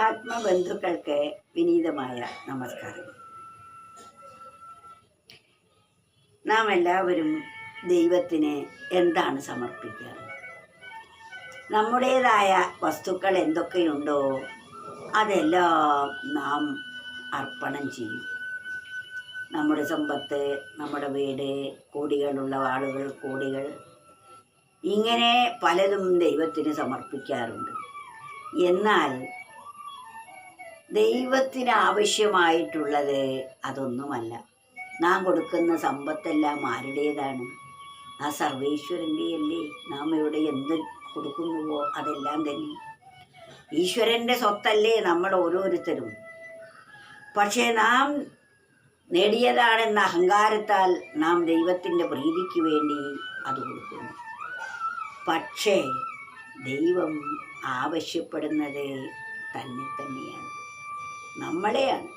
ആത്മബന്ധുക്കൾക്ക് വിനീതമായ നമസ്കാരം. നാം എല്ലാവരും ദൈവത്തിന് എന്താണ് സമർപ്പിക്കുക? നമ്മുടേതായ വസ്തുക്കൾ എന്തൊക്കെയുണ്ടോ അതെല്ലാം നാം അർപ്പണം ചെയ്യും. നമ്മുടെ സമ്പത്ത് നമ്മുടെ വീട് കോടികളുള്ള ആളുകൾ കോടികൾ ഇങ്ങനെ പലതും ദൈവത്തിന് സമർപ്പിക്കാറുണ്ട്. എന്നാൽ ദൈവത്തിന് ആവശ്യമായിട്ടുള്ളത് അതൊന്നുമല്ല. നാം കൊടുക്കുന്ന സമ്പത്തെല്ലാം ആരുടേതാണ്? ആ സർവേശ്വരന്റെ അല്ലേ നാം ഇവിടെ എന്ത് കൊടുക്കുന്നുവോ അതെല്ലാം തന്നെ. ഈശ്വരന്റെ സ്വത്തല്ലേ നമ്മൾ ഓരോരുത്തരും. പക്ഷേ നാം നേടിയതാണെന്ന അഹങ്കാരത്താൽ നാം ദൈവത്തിന്റെ പ്രീതിക്ക് വേണ്ടി അത് കൊടുക്കുന്നു. പക്ഷേ ദൈവം ആവശ്യപ്പെടുന്നത് തന്നെ തന്നെയാണ് നമ്മളെയാണ്.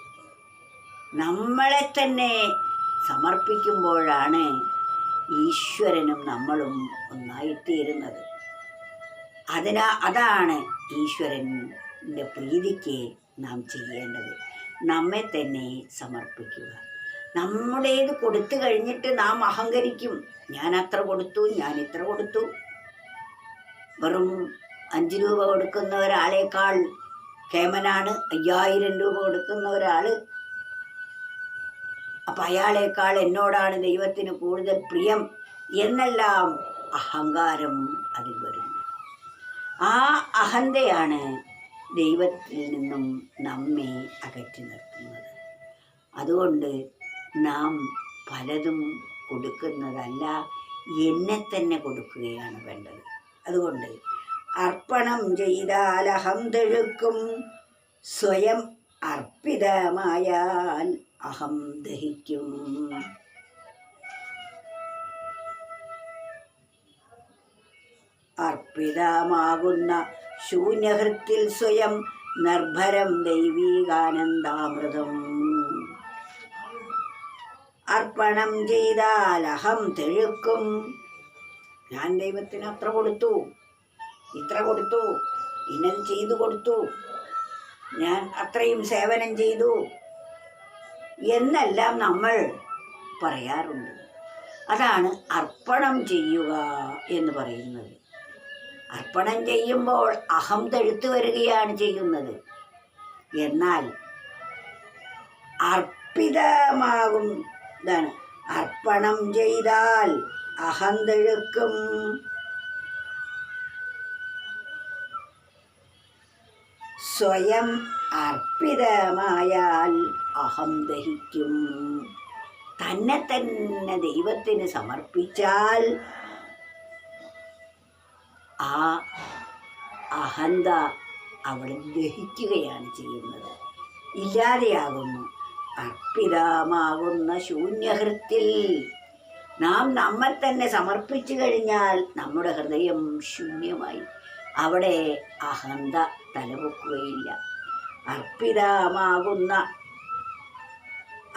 നമ്മളെ തന്നെ സമർപ്പിക്കുമ്പോഴാണ് ഈശ്വരനും നമ്മളും ഒന്നായിത്തീരുന്നത്. അതിനാ അതാണ് ഈശ്വരന്റെ പ്രീതിക്ക് നാം ചെയ്യേണ്ടത്. നമ്മെ തന്നെ സമർപ്പിക്കുക. നമ്മുടേത് കൊടുത്തു കഴിഞ്ഞിട്ട് നാം അഹങ്കരിക്കും. ഞാൻ അത്ര കൊടുത്തു ഞാൻ ഇത്ര കൊടുത്തു. വെറും അഞ്ച് രൂപ കൊടുക്കുന്ന ഒരാളേക്കാൾ കേമനാണ് അയ്യായിരം രൂപ കൊടുക്കുന്ന ഒരാൾ അപ്പം അയാളേക്കാൾ എന്നോടാണ് ദൈവത്തിന് കൂടുതൽ പ്രിയം എന്നെല്ലാം അഹങ്കാരം അതിൽ വരുന്നു ആ അഹന്തയാണ് ദൈവത്തിൽ നിന്നും നമ്മെ അകറ്റി നിർത്തുന്നത്. അതുകൊണ്ട് നാം പലതും കൊടുക്കുന്നതല്ല എന്നെ തന്നെ കൊടുക്കുകയാണ് വേണ്ടത്. അതുകൊണ്ട് അർപ്പണം ചെയ്താൽ അഹം തെഴുക്കും. സ്വയം അർപ്പിതമായാൽ അഹം ദഹിക്കും. അർപ്പിതമാകുന്ന ശൂന്യഹൃത്തിൽ സ്വയം നിർഭരം ദൈവീകാനന്ദാമൃതം. അർപ്പണം ചെയ്താൽ അഹം തെഴുക്കും. ഞാൻ ദൈവത്തിന് അത്ര കൊടുത്തു. ഇത്ര കൊടുത്തു ഇന്നത് ചെയ്തു കൊടുത്തു ഞാൻ അത്രയും സേവനം ചെയ്തു എന്നെല്ലാം നമ്മൾ പറയാറുണ്ട്. അതാണ് അർപ്പണം ചെയ്യുക എന്ന് പറയുന്നത്. അർപ്പണം ചെയ്യുമ്പോൾ അഹം തെഴുത്തു വരികയാണ് ചെയ്യുന്നത്. എന്നാൽ അർപ്പിതമാകും ഇതാണ് അർപ്പണം ചെയ്താൽ അഹം തെഴുക്കും സ്വയം അർപ്പിതമായാൽ അഹം ദഹിക്കും. തന്നെ തന്നെ ദൈവത്തിന് സമർപ്പിച്ചാൽ ആ അഹന്ത അവിടെ ദഹിക്കുകയാണ് ചെയ്യുന്നത്. ഇല്ലാതെയാകുന്നു. അർപ്പിതമാകുന്ന ശൂന്യഹൃത്തിൽ നാം നമ്മെ തന്നെ സമർപ്പിച്ചു കഴിഞ്ഞാൽ നമ്മുടെ ഹൃദയം ശൂന്യമായി. അവിടെ അഹന്ത തലപൊക്കുകയില്ല അർപ്പിതമാകുന്ന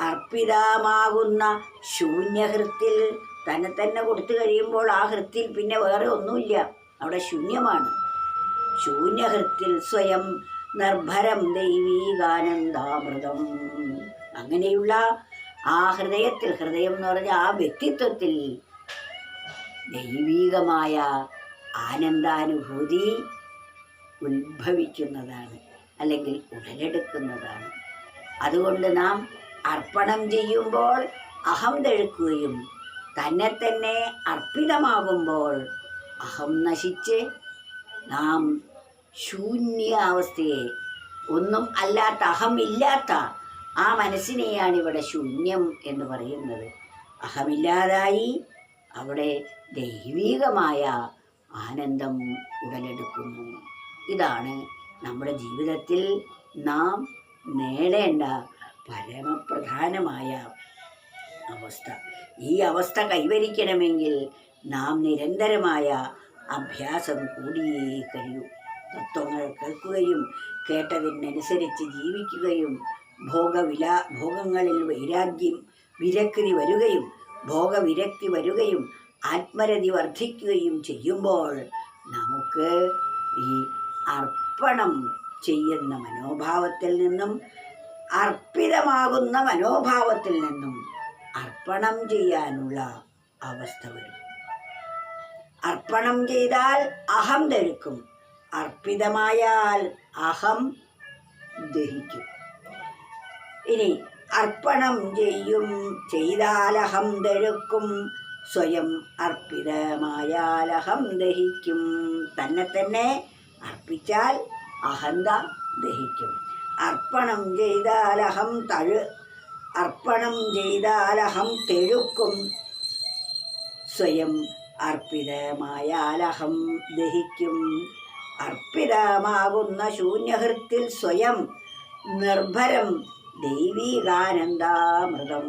അർപ്പിതമാകുന്ന ശൂന്യഹൃത്തിൽ തന്നെ തന്നെ കൊടുത്തു കഴിയുമ്പോൾ ആ ഹൃത്തിൽ പിന്നെ വേറെ ഒന്നുമില്ല. അവിടെ ശൂന്യമാണ്. ശൂന്യഹൃത്തിൽ സ്വയം നിർഭരം ദൈവീകാനന്ദാമൃതം. അങ്ങനെയുള്ള ആ ഹൃദയത്തിൽ ഹൃദയം എന്ന് പറഞ്ഞ ആ വ്യക്തിത്വത്തിൽ ദൈവീകമായ ആനന്ദാനുഭൂതി ഉത്ഭവിക്കുന്നതാണ് അല്ലെങ്കിൽ ഉടലെടുക്കുന്നതാണ്. അതുകൊണ്ട് നാം അർപ്പണം ചെയ്യുമ്പോൾ അഹം തെഴുക്കുകയും തന്നെ തന്നെ അർപ്പിതമാകുമ്പോൾ അഹം നശിച്ച് നാം ശൂന്യാവസ്ഥയെ ഒന്നും അല്ലാത്ത അഹമില്ലാത്ത ആ മനസ്സിനെയാണ് ഇവിടെ ശൂന്യം എന്ന് പറയുന്നത്. അഹമില്ലാതായി അവിടെ ദൈവീകമായ ആനന്ദം ഉടലെടുക്കുന്നു. ഇതാണ് നമ്മുടെ ജീവിതത്തിൽ നാം നേടേണ്ട പരമപ്രധാനമായ അവസ്ഥ. ഈ അവസ്ഥ കൈവരിക്കണമെങ്കിൽ നാം നിരന്തരമായ അഭ്യാസം കൂടിയേ കഴിയൂ. തത്വങ്ങൾ കേൾക്കുകയും കേട്ടതിനനുസരിച്ച് ജീവിക്കുകയും ഭോഗവില ഭോഗങ്ങളിൽ വൈരാഗ്യം വിരക്തി വരികയും ഭോഗവിരക്തി വരികയും ആത്മരതി വർദ്ധിക്കുകയും ചെയ്യുമ്പോൾ നമുക്ക് ഈ അർപ്പണം ചെയ്യുന്ന മനോഭാവത്തിൽ നിന്നും അർപ്പിതമാകുന്ന മനോഭാവത്തിൽ നിന്നും അർപ്പണം ചെയ്യാനുള്ള അവസ്ഥ വരും. അർപ്പണം ചെയ്താൽ അഹം ധരിക്കും. അർപ്പിതമായാൽ അഹം ദഹിക്കും. ഇനി അർപ്പണം ചെയ്യും ചെയ്താലഹം ദഴുക്കും സ്വയം അർപ്പിതമായാലഹം ദഹിക്കും. തന്നെ തന്നെ അർപ്പിച്ചാൽ അഹന്ത ദഹിക്കും. അർപ്പണം ചെയ്താലഹം തഴു അർപ്പണം ചെയ്താലഹം തെഴുക്കും. സ്വയം അർപ്പിതമായാലഹം ദഹിക്കും. അർപ്പിതമാകുന്ന ശൂന്യഹൃത്തിൽ സ്വയം നിർഭരം ദൈവീകാനന്ദാമൃതം.